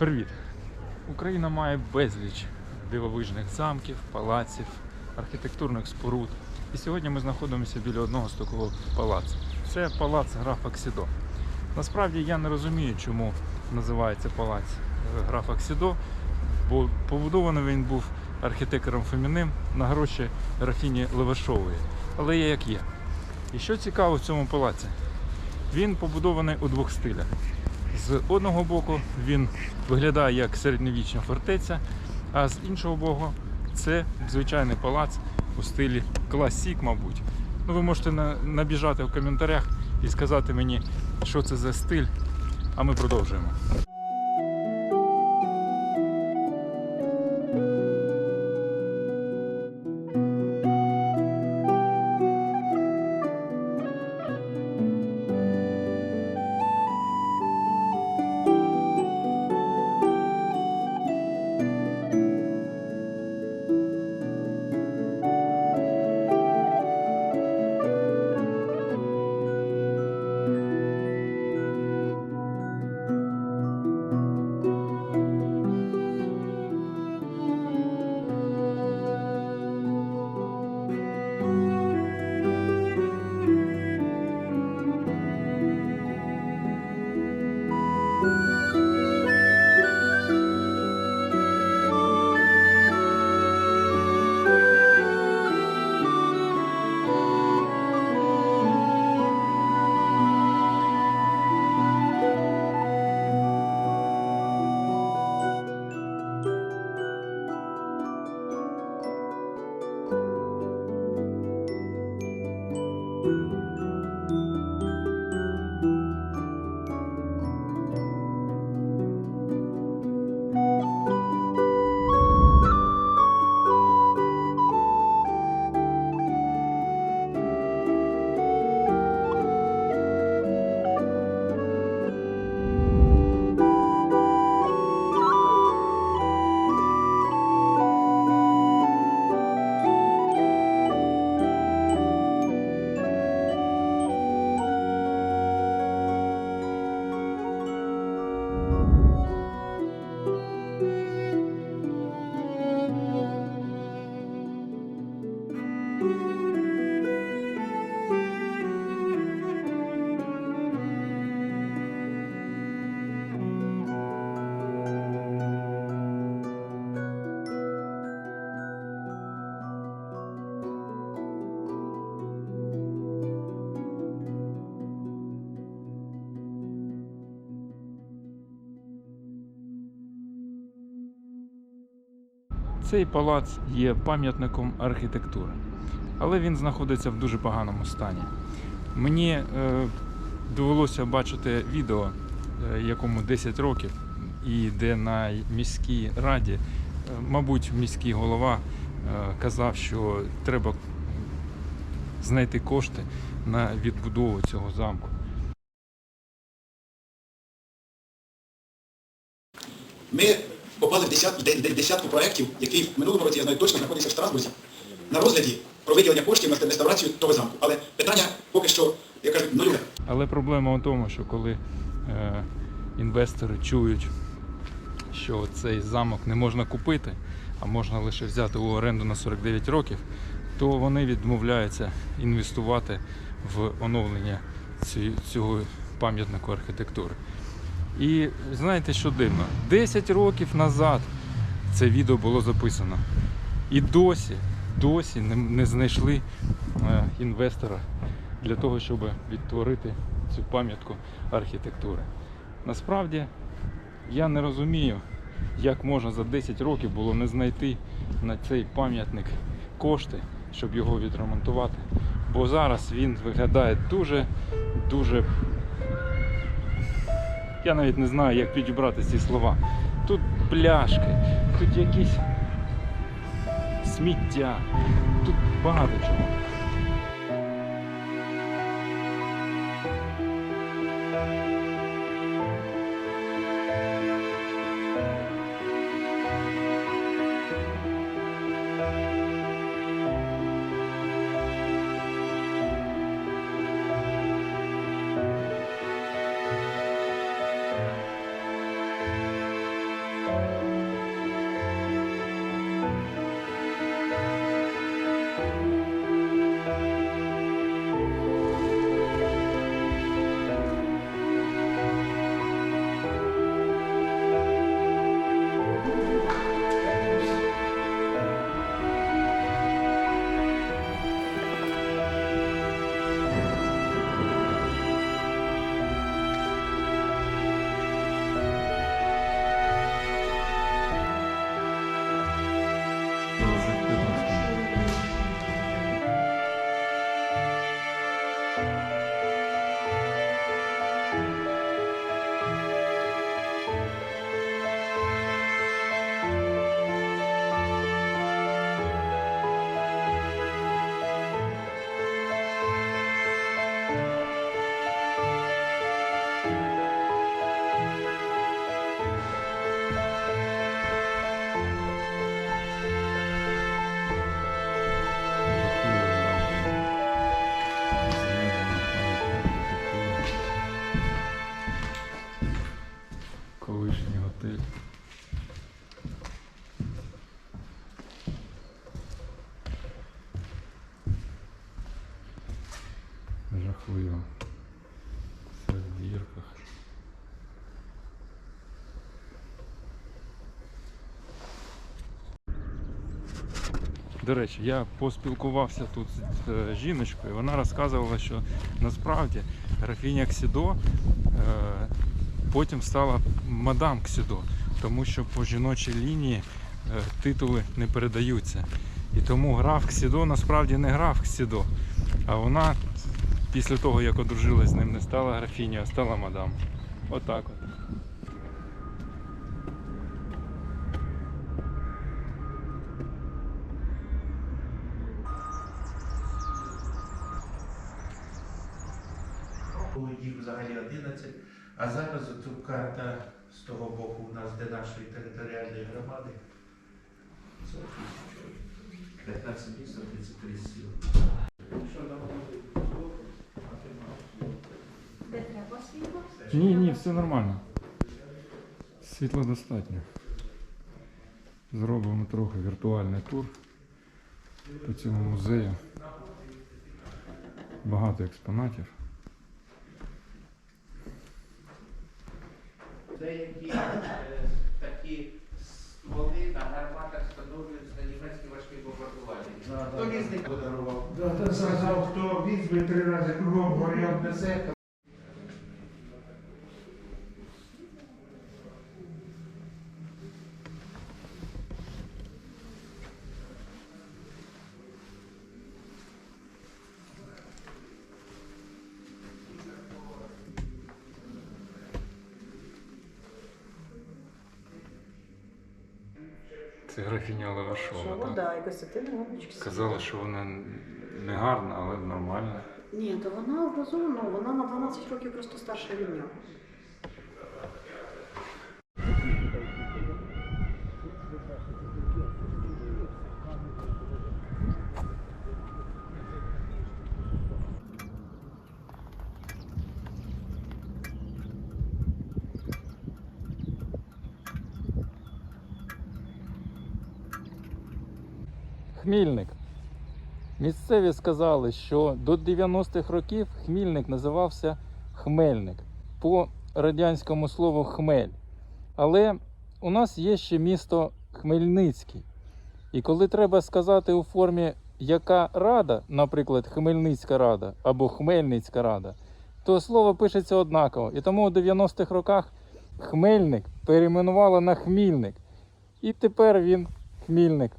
Привіт! Україна має безліч дивовижних замків, палаців, архітектурних споруд. І сьогодні ми знаходимося біля одного з такого палацу. Це палац графа Ксідо. Насправді я не розумію, чому називається палац е, графа Ксідо, бо побудований він був архітектором Фоміним на гроші графіні Левашової. Але є як є. І що цікаво в цьому палаці? Він побудований у двох стилях. З одного боку він виглядає як середньовічна фортеця, а з іншого боку це звичайний палац у стилі класік, мабуть. Ну, ви можете набіжати в коментарях і сказати мені, що це за стиль, а ми продовжуємо. Цей палац є пам'ятником архітектури, але він знаходиться в дуже поганому стані. Мені е, довелося бачити відео, е, якому 10 років, і де на міській раді, е, мабуть, міський голова е, казав, що треба знайти кошти на відбудову цього замку. Ми попали в десят- де- де- десятку проєктів, які в минулому році, я знаю точно, знаходяться в Страсбурзі, на розгляді про виділення коштів на реставрацію того замку. Але питання поки що, я кажу, нульове. Але проблема в тому, що коли е, інвестори чують, що цей замок не можна купити, а можна лише взяти у оренду на 49 років, то вони відмовляються інвестувати в оновлення цього пам'ятнику архітектури. І знаєте, що дивно? 10 років назад це відео було записано. І досі, досі не, знайшли е, інвестора для того, щоб відтворити цю пам'ятку архітектури. Насправді я не розумію, як можна за 10 років було не знайти на цей пам'ятник кошти, щоб його відремонтувати. Бо зараз він виглядає дуже, дуже. Я навіть не знаю, як підібрати ці слова. Тут пляшки, тут якісь сміття, тут багато чого. Свою все в дірках. До речі, я поспілкувався тут з е, жіночкою. Вона розказувала, що насправді графіня Ксідо е, потім стала мадам Ксідо, тому що по жіночій лінії е, титули не передаються. І тому граф Ксідо насправді не граф Ксідо, а вона після того, як одружилась з ним, не стала графінею, а стала мадам. Отак от. Було їх взагалі 11, а зараз тут карта з того боку у нас, де нашої територіальної громади. Це 15 місць, 33 сіл. Що нам робити? Де треба світло? Ні, ні, все нормально. Світла достатньо. Зробимо трохи віртуальний тур по цьому музею. Багато експонатів. Деякі е, такі стволи на гарматах встановлюються на німецькі важкі бомбардування. Хто різний подарував? Сказав, хто візьме три рази кругом горіон несе, Це графіня Левашова, так? да, і Костянтин Іванович. Сказали, що вона не гарна, але нормальна. Ні, то вона образована, вона на 12 років просто старша від нього. Хмільник. Місцеві сказали, що до 90-х років хмільник називався Хмельник по радянському слову хмель. Але у нас є ще місто Хмельницький. І коли треба сказати у формі яка рада, наприклад, Хмельницька рада або Хмельницька рада, то слово пишеться однаково. І тому у 90-х роках Хмельник перейменували на Хмільник. І тепер він Хмільник.